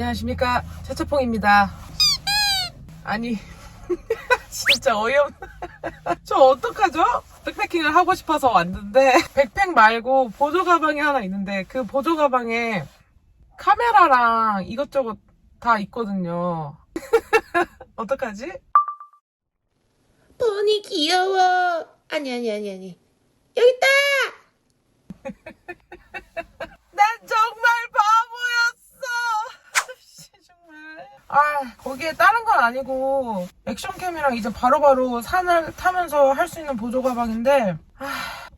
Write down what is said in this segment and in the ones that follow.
안녕하십니까 차차퐁입니다 아니 진짜 어이없 저 어떡하죠? 백패킹을 하고 싶어서 왔는데 백팩 말고 보조 가방이 하나 있는데 그 보조 가방에 카메라랑 이것저것 다 있거든요 어떡하지? 보니 귀여워. 아니 아니 아니 아니. 여기 있다. 난 정말 바보였어. 씨, 정말. 아, 거기에 다른 건 아니고 액션캠이랑 이제 바로바로 산을 타면서 할 수 있는 보조 가방인데 아,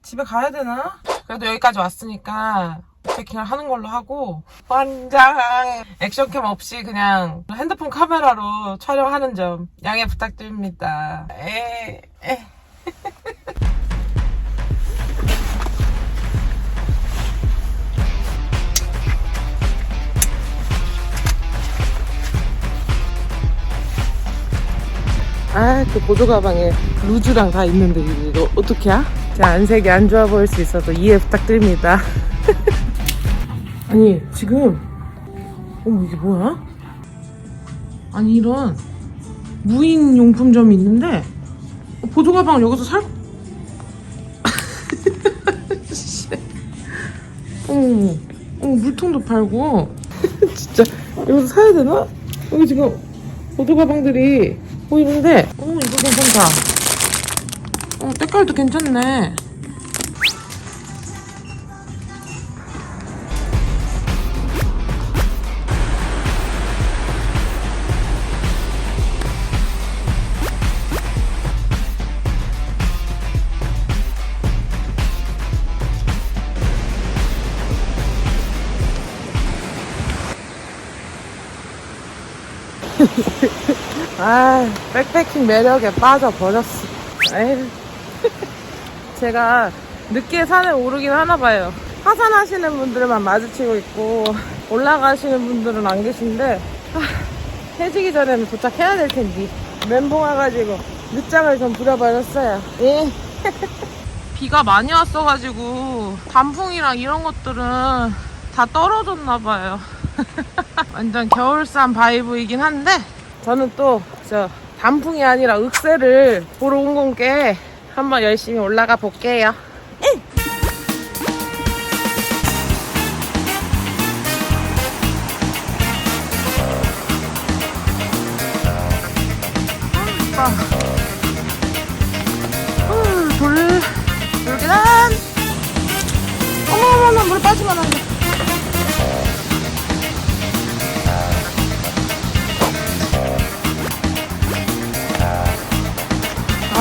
집에 가야 되나? 그래도 여기까지 왔으니까 패킹을 하는 걸로 하고 환장 액션캠 없이 그냥 핸드폰 카메라로 촬영하는 점 양해 부탁드립니다. 에, 에. 아, 그 보조 가방에 루즈랑 다 있는데 이거 어떻게 야제 안색이 안 좋아 보일 수 있어도 이해 부탁드립니다. 아니, 지금 어머 이게 뭐야? 아니 이런 무인 용품점이 있는데 어, 보조 가방 여기서 살 어머, 어머 물통도 팔고 진짜 여기서 사야 되나? 여기 지금 보조 가방들이 보이는데? 어 이거 괜찮다. 어 때깔도 괜찮네 아, 백패킹 매력에 빠져버렸어. 에휴. 제가 늦게 산에 오르긴 하나 봐요. 하산하시는 분들만 마주치고 있고, 올라가시는 분들은 안 계신데, 아, 해지기 전에는 도착해야 될 텐데. 멘붕 와가지고, 늦장을 좀 부려버렸어요. 예. 비가 많이 왔어가지고, 단풍이랑 이런 것들은 다 떨어졌나봐요. 완전 겨울산 바이브이긴 한데, 저는 또 저 단풍이 아니라 윽새를 보러 온 건게 한번 열심히 올라가 볼게요.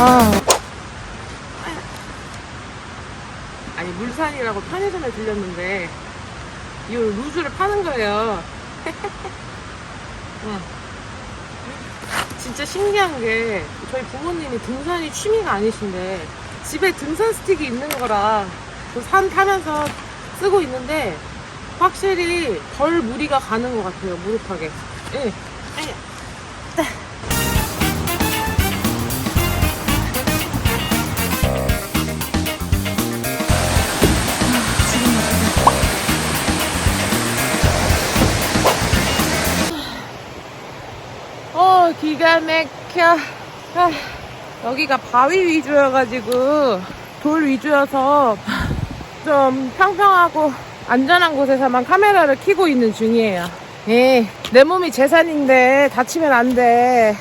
아. 아니 물산이라고 편의점에 들렸는데 이 루즈를 파는 거예요. 응. 진짜 신기한 게 저희 부모님이 등산이 취미가 아니신데 집에 등산 스틱이 있는 거라 그산 타면서 쓰고 있는데 확실히 덜 무리가 가는 것 같아요 무릎하게. 예. 아 막혀. 아, 여기가 바위 위주여가지고, 돌 위주여서, 좀 평평하고 안전한 곳에서만 카메라를 켜고 있는 중이에요. 예, 내 몸이 재산인데 다치면 안 돼.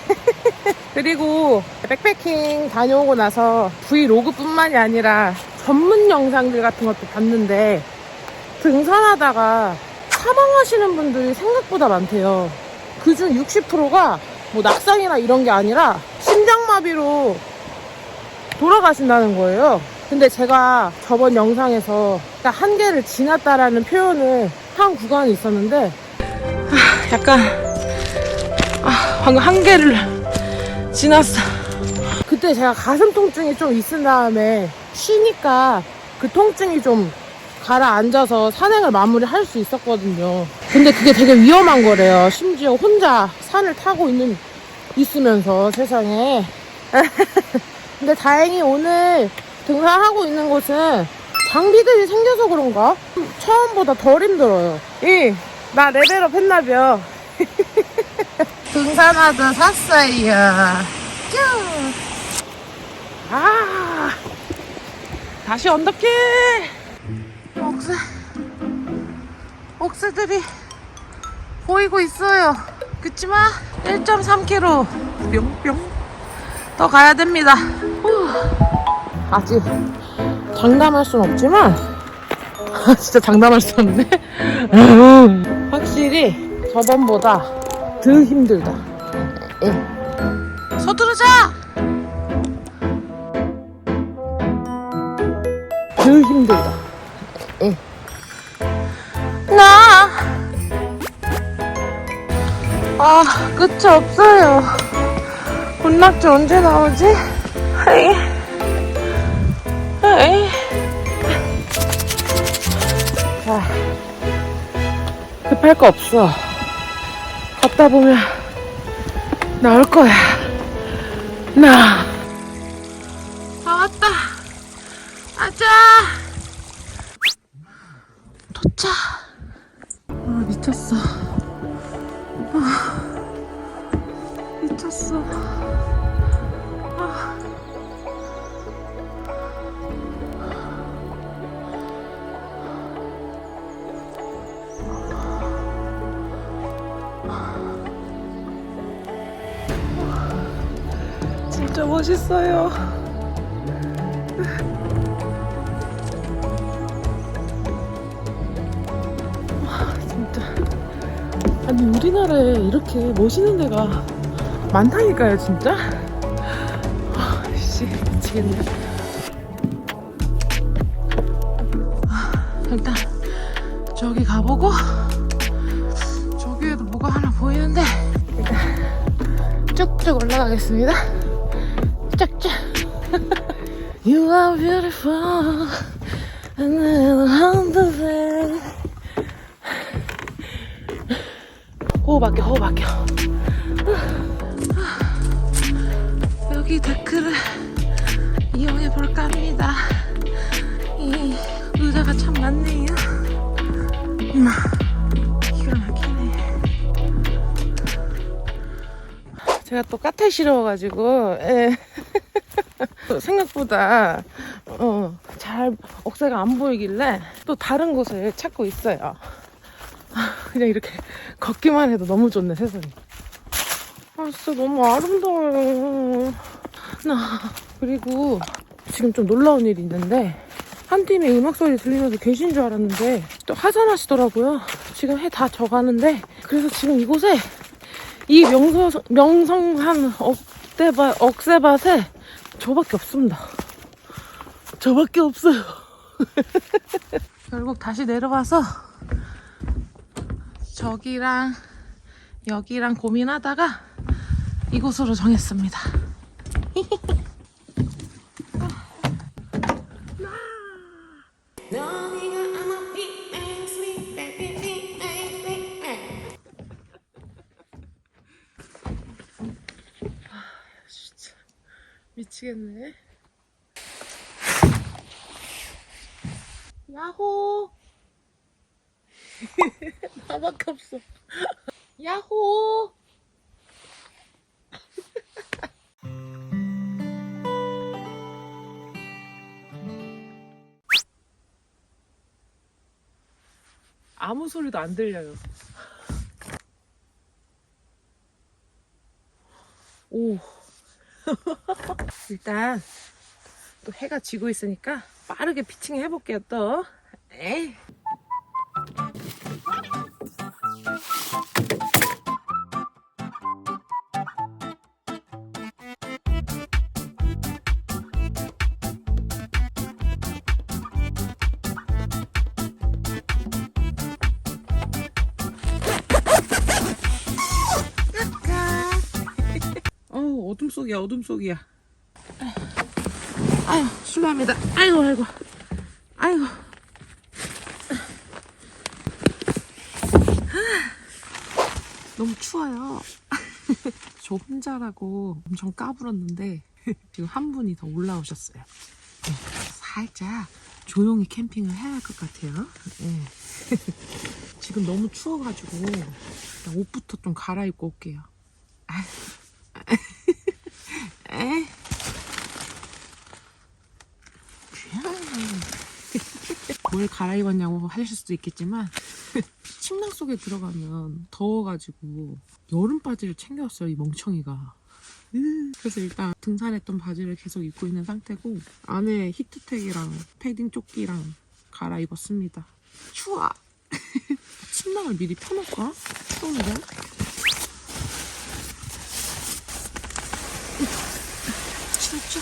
그리고 백패킹 다녀오고 나서 브이로그뿐만이 아니라 전문 영상들 같은 것도 봤는데 등산하다가 사망하시는 분들이 생각보다 많대요. 그중 60%가 뭐 낙상이나 이런 게 아니라 심장마비로 돌아가신다는 거예요. 근데 제가 저번 영상에서 딱 한계를 지났다라는 표현을 한 구간이 있었는데 아, 약간 아, 방금 한계를 지났어. 그때 제가 가슴 통증이 좀 있은 다음에 쉬니까 그 통증이 좀 가라앉아서 산행을 마무리할 수 있었거든요. 근데 그게 되게 위험한 거래요. 심지어 혼자 산을 타고 있는 있으면서 세상에. 근데 다행히 오늘 등산하고 있는 곳은 장비들이 생겨서 그런가? 처음보다 덜 힘들어요. 이, 나 레벨업 했나벼. 등산화도 샀어요. 쭈! 아, 다시 언덕길! 옥새, 옥새들이 보이고 있어요. 그치만 1.3km 뿅뿅 더 가야 됩니다. 후. 아직 장담할 순 없지만 진짜 장담할 수 없네. 확실히 저번보다 덜 힘들다. 예. 서두르자. 덜 힘들다. 끝이 없어요. 군락지 언제 나오지? 에이. 에이. 자, 급할 거 없어. 걷다 보면 나올 거야. 나. 진짜 멋있어요. 와, 진짜. 아니, 우리나라에 이렇게 멋있는 데가 많다니까요, 진짜. 아, 씨, 미치겠네. 아, 일단, 저기 가보고, 저기에도 뭐가 하나 보이는데, 일단, 쭉쭉 올라가겠습니다. You are beautiful and I'm wonderful. 호흡 아껴, 호흡 아껴. 여기 데크를 이용해 볼까 합니다. 이 의자가 참 많네요. 음, 기가 막히네. 제가 또 까탈 싫어가지고 예. 생각보다 어, 잘 억새가 안 보이길래 또 다른 곳을 찾고 있어요. 아, 그냥 이렇게 걷기만 해도 너무 좋네 세상에. 아 진짜 너무 아름다워요. 나 그리고 지금 좀 놀라운 일이 있는데 한 팀의 음악 소리 들리면서 계신 줄 알았는데 또 하산하시더라고요. 지금 해 다 져가는데 그래서 지금 이곳에 이 명서, 명성한 억대밭, 억새밭에 저밖에 없습니다. 저밖에 없어요. 결국 다시 내려와서 저기랑 여기랑 고민하다가 이곳으로 정했습니다. 미치겠네. 야호! 나밖에 없어. 야호! 아무 소리도 안 들려요. 오. 일단 또 해가 지고 있으니까 빠르게 피칭 해볼게요 또. 에이. 어 어둠 속이야 어둠 속이야. 실례합니다. 아이고 아이고 아이고. 너무 추워요. 저 혼자라고 엄청 까불었는데 지금 한 분이 더 올라오셨어요. 네, 살짝 조용히 캠핑을 해야 할 것 같아요. 네. 지금 너무 추워가지고 옷부터 좀 갈아입고 올게요. 에? 뭘 갈아입었냐고 하실 수도 있겠지만 침낭 속에 들어가면 더워가지고 여름 바지를 챙겨왔어요 이 멍청이가 으, 그래서 일단 등산했던 바지를 계속 입고 있는 상태고 안에 히트텍이랑 패딩 조끼랑 갈아입었습니다 추워 침낭을 미리 펴놓을까? 추운데 춥죠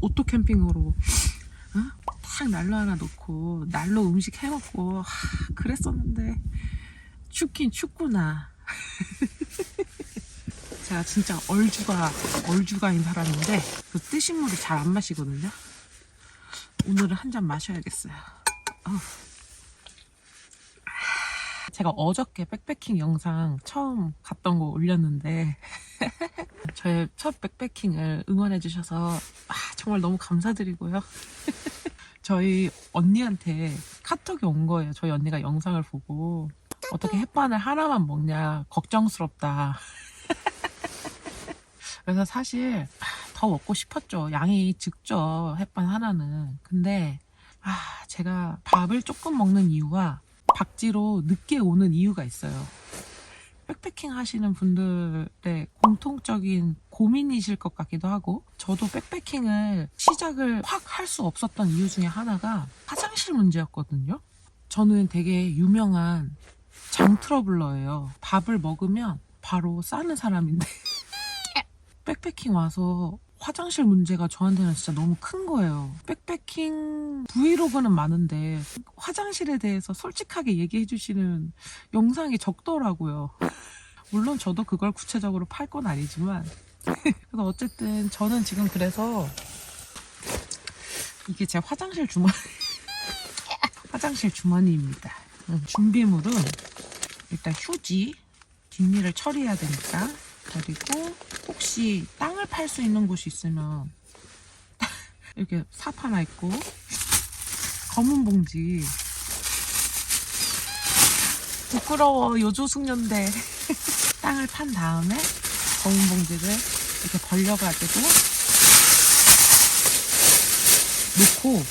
오토 캠핑으로 어? 딱 난로 하나 놓고 난로 음식 해먹고 하, 그랬었는데 춥긴 춥구나 제가 진짜 얼주가 얼주가인 사람인데 그 뜨신 물을 잘 안 마시거든요 오늘은 한 잔 마셔야겠어요 어우. 제가 어저께 백패킹 영상 처음 갔던 거 올렸는데 저의 첫 백패킹을 응원해 주셔서 아, 정말 너무 감사드리고요. 저희 언니한테 카톡이 온 거예요. 저희 언니가 영상을 보고 어떻게 햇반을 하나만 먹냐 걱정스럽다. 그래서 사실 더 먹고 싶었죠. 양이 적죠. 햇반 하나는. 근데 아, 제가 밥을 조금 먹는 이유가 박지로 늦게 오는 이유가 있어요. 백패킹 하시는 분들의 공통적인 고민이실 것 같기도 하고 저도 백패킹을 시작을 확 할 수 없었던 이유 중에 하나가 화장실 문제였거든요. 저는 되게 유명한 장 트러블러예요. 밥을 먹으면 바로 싸는 사람인데 백패킹 와서 화장실 문제가 저한테는 진짜 너무 큰 거예요. 백패킹 브이로그는 많은데 화장실에 대해서 솔직하게 얘기해 주시는 영상이 적더라고요. 물론 저도 그걸 구체적으로 팔 건 아니지만 어쨌든 저는 지금 그래서 이게 제 화장실 주머니 화장실 주머니입니다. 음, 준비물은 일단 휴지 뒷일을 처리해야 되니까. 그리고 혹시 땅을 팔 수 있는 곳이 있으면 이렇게 삽 하나 있고 검은 봉지. 부끄러워 요조숙녀인데 땅을 판 다음에 검은 봉지를 이렇게 벌려가지고 놓고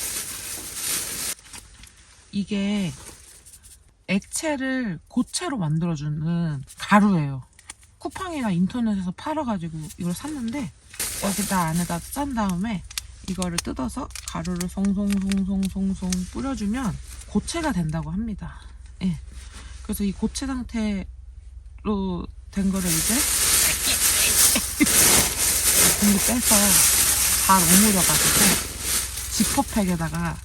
이게 액체를 고체로 만들어주는 가루예요. 쿠팡이나 인터넷에서 팔아가지고 이걸 샀는데 여기다 안에다 짠 다음에 이거를 뜯어서 가루를 송송송송송송 뿌려주면 고체가 된다고 합니다. 예. 그래서 이 고체 상태로 된 거를 이제 공기 빼서 잘 오므려가지고 지퍼팩에다가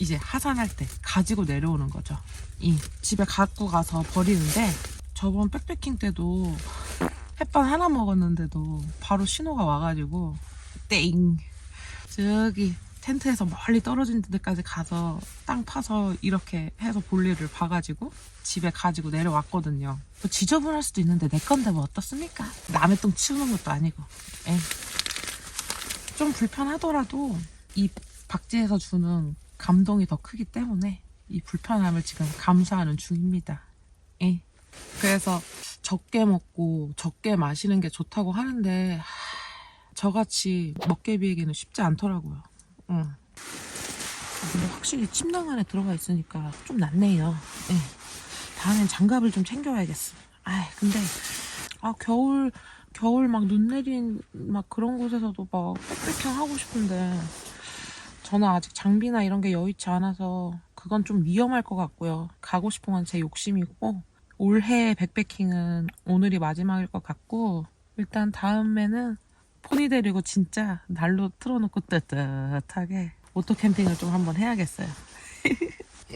이제 하산할 때 가지고 내려오는 거죠. 이 집에 갖고 가서 버리는데 저번 백패킹 때도 햇반 하나 먹었는데도 바로 신호가 와가지고 땡 저기 텐트에서 멀리 떨어진 데까지 가서 땅 파서 이렇게 해서 볼일을 봐가지고 집에 가지고 내려왔거든요. 뭐 지저분할 수도 있는데 내 건데 뭐 어떻습니까? 남의 똥 치우는 것도 아니고. 에. 좀 불편하더라도 이 박지에서 주는 감동이 더 크기 때문에 이 불편함을 지금 감수하는 중입니다. 예. 그래서 적게 먹고 적게 마시는 게 좋다고 하는데 하, 저같이 먹개비에게는 쉽지 않더라고요. 응. 근데 확실히 침낭 안에 들어가 있으니까 좀 낫네요. 예. 다음엔 장갑을 좀 챙겨야겠어. 아, 근데 아 겨울 겨울 막 눈 내린 막 그런 곳에서도 막 백패킹 하고 싶은데 저는 아직 장비나 이런 게 여의치 않아서 그건 좀 위험할 것 같고요. 가고 싶은 건 제 욕심이고 올해 백패킹은 오늘이 마지막일 것 같고 일단 다음에는 포니 데리고 진짜 날로 틀어놓고 뜨뜻하게 오토 캠핑을 좀 한번 해야겠어요.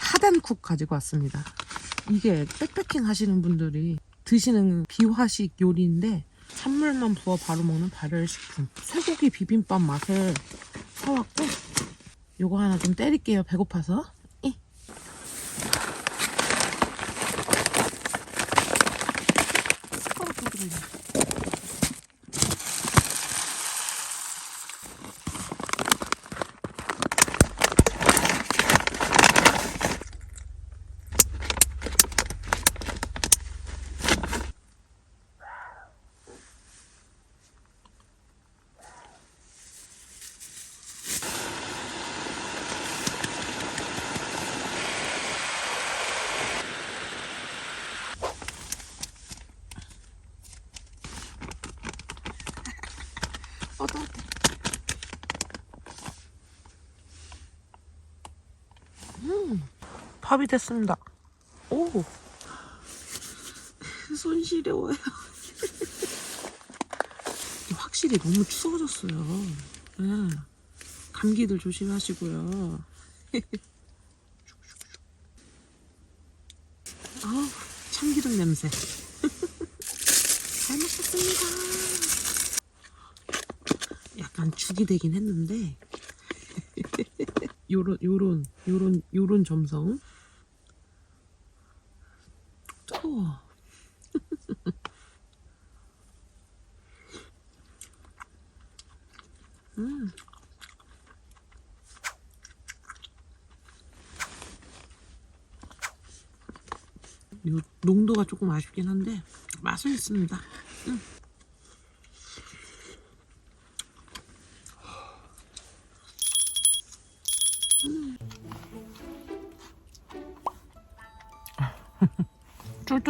하단쿡 가지고 왔습니다. 이게 백패킹 하시는 분들이 드시는 비화식 요리인데 찬물만 부어 바로 먹는 발열식품. 쇠고기 비빔밥 맛을 사왔고 요거 하나 좀 때릴게요. 배고파서 어, 따뜻해. 음, 밥이 됐습니다. 오. 손 시려워요. 확실히 너무 추워졌어요. 음, 감기들 조심하시고요. 아우, 참기름 냄새. 죽이 되긴 했는데, 요런, 요런, 요런, 요런 점성. 뜨거워. 음. 요 농도가 조금 아쉽긴 한데 맛은 있습니다. 음.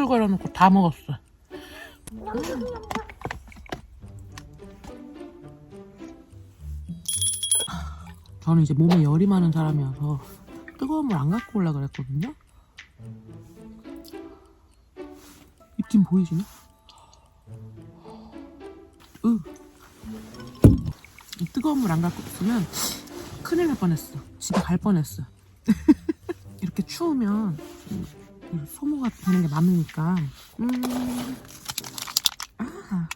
쫄쫄거려 놓고 다 먹었어. 저는 이제 몸에 열이 많은 사람이어서 뜨거운 물 안 갖고 올라 그랬거든요. 입김 보이시나? 으. 이 뜨거운 물 안 갖고 있으면 큰일 날 뻔했어. 집에 갈 뻔했어. 이렇게 추우면 소모가 되는 게 많으니까. 음. 아.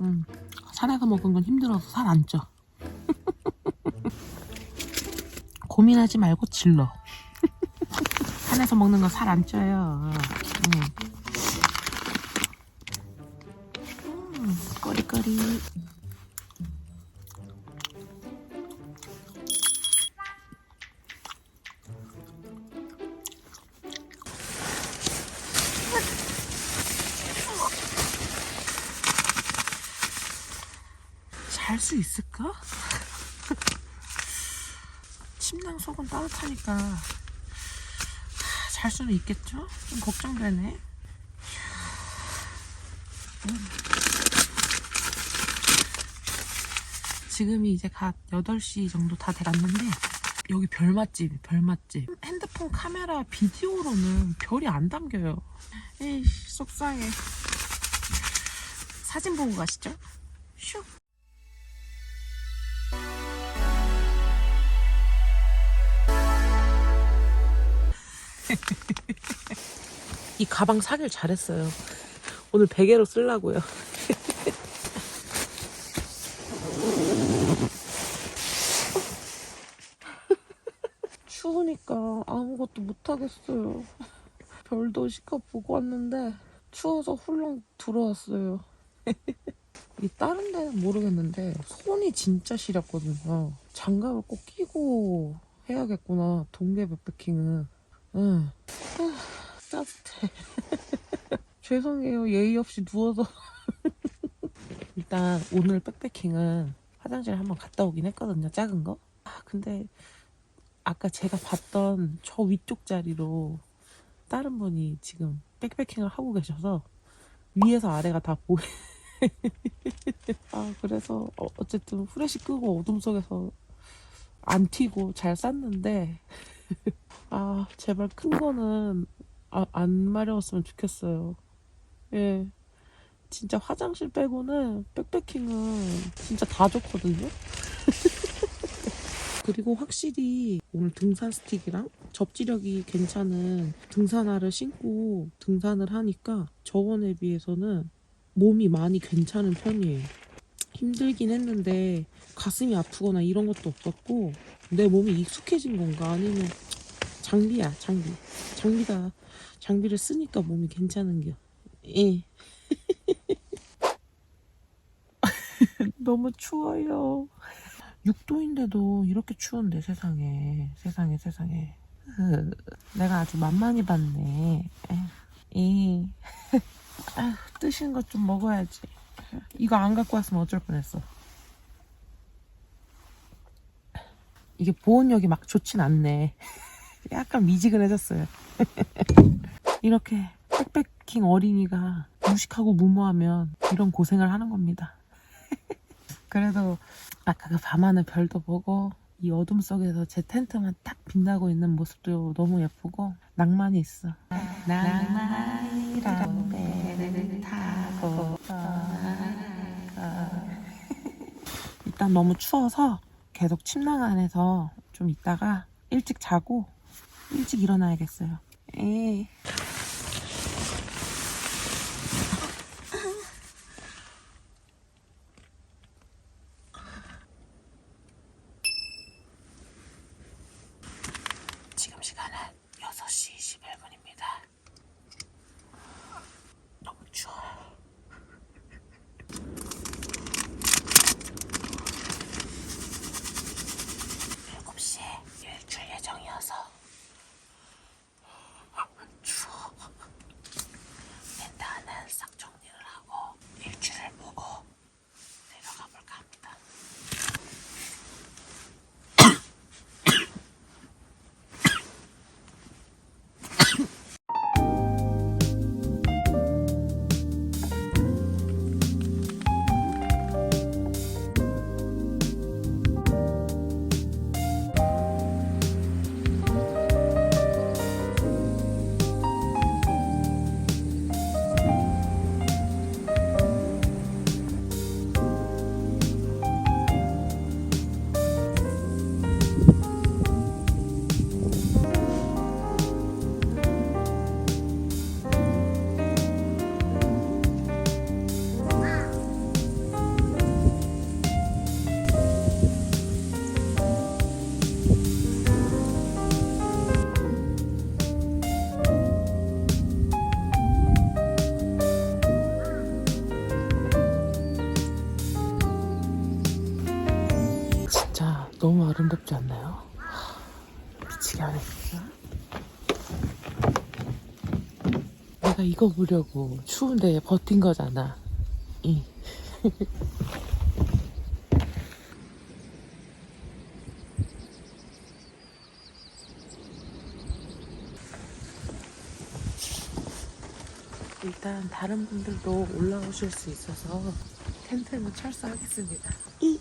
음. 산에서 먹은 건 힘들어서 살 안 쪄. 고민하지 말고 질러. 산에서 먹는 거 살 안 쪄요. 음. 음, 꺼리꺼리. 잘 수 있을까? 침낭 속은 따뜻하니까 잘 수는 있겠죠? 좀 걱정되네. 음. 지금이 이제 갓 8시 정도 다 돼갔는데 여기 별 맛집, 별 맛집. 핸드폰 카메라 비디오로는 별이 안 담겨요. 에이, 속상해. 사진 보고 가시죠. 슉. 이 가방 사길 잘했어요. 오늘 베개로 쓰려고요. 추우니까 아무것도 못하겠어요. 별도 시커 보고 왔는데 추워서 훌렁 들어왔어요. 이 다른 데는 모르겠는데 손이 진짜 시렸거든요. 장갑을 꼭 끼고 해야겠구나. 동계 백패킹은. 응. 아, 따뜻해. 죄송해요. 예의 없이 누워서. 일단 오늘 백패킹은 화장실 한번 갔다 오긴 했거든요. 작은 거. 아, 근데 아까 제가 봤던 저 위쪽 자리로 다른 분이 지금 백패킹을 하고 계셔서 위에서 아래가 다 보이. 아 그래서 어, 어쨌든 후레쉬 끄고 어둠 속에서 안 튀고 잘 쌌는데 아 제발 큰 거는 아, 안 마려웠으면 좋겠어요. 예. 진짜 화장실 빼고는 백패킹은 진짜 다 좋거든요. 그리고 확실히 오늘 등산 스틱이랑 접지력이 괜찮은 등산화를 신고 등산을 하니까 저번에 비해서는 몸이 많이 괜찮은 편이에요. 힘들긴 했는데 가슴이 아프거나 이런 것도 없었고 내 몸이 익숙해진 건가 아니면 장비야 장비. 장비가 장비를 쓰니까 몸이 괜찮은겨. 예. 너무 추워요 6도인데도 이렇게 추운데 세상에. 세상에 세상에. 으, 내가 아주 만만히 봤네. 이 아, 뜨신 것 좀 먹어야지. 이거 안 갖고 왔으면 어쩔 뻔했어. 이게 보온력이 막 좋진 않네. 약간 미지근해졌어요. 이렇게 백패킹 어린이가 무식하고 무모하면 이런 고생을 하는 겁니다. 그래도 아까 그 밤하늘 별도 보고 이 어둠 속에서 제 텐트만 딱 빛나고 있는 모습도 너무 예쁘고 낭만이 있어. 낭만이란 배를 타고. 일단 너무 추워서 계속 침낭 안에서 좀 있다가 일찍 자고 일찍 일어나야겠어요. 에이. 너무 아름답지 않나요? 하, 미치게 하네 진짜. 내가 이거 보려고 추운데 버틴 거잖아. 이. 일단 다른 분들도 올라오실 수 있어서 텐트는 철수하겠습니다. 이.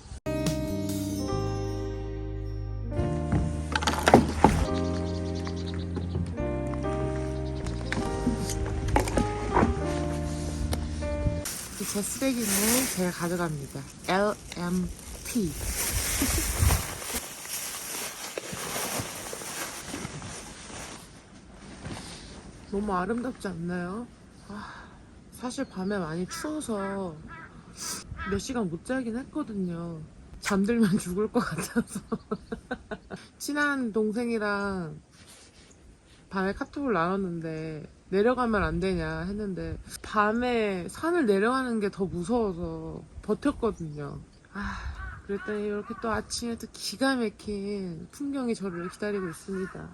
제 쓰레기는 제가 가져갑니다. LMP. 너무 아름답지 않나요? 아, 사실 밤에 많이 추워서 몇 시간 못 자긴 했거든요. 잠들면 죽을 것 같아서. 친한 동생이랑 밤에 카톡을 나눴는데 내려가면 안 되냐 했는데 밤에 산을 내려가는 게 더 무서워서 버텼거든요. 아, 그랬더니 이렇게 또 아침에 또 기가 막힌 풍경이 저를 기다리고 있습니다.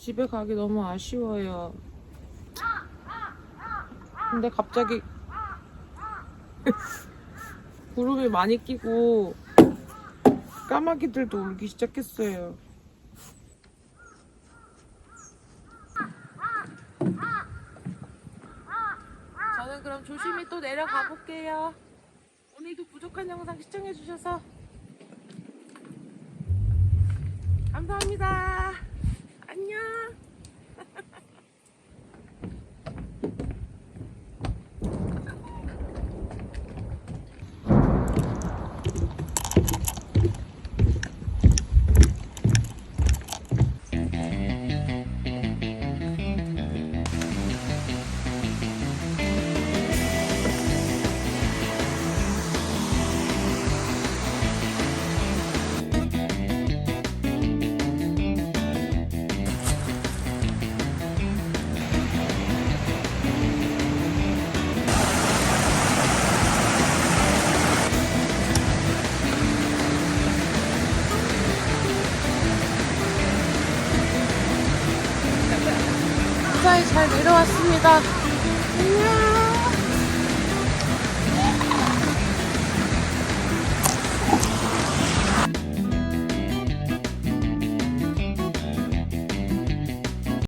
집에 가기 너무 아쉬워요. 근데 갑자기 구름이 많이 끼고 까마귀들도 울기 시작했어요. 저는 그럼 조심히 또 내려가 볼게요. 오늘도 부족한 영상 시청해주셔서 감사합니다. 안녕. 내려왔습니다. 안녕.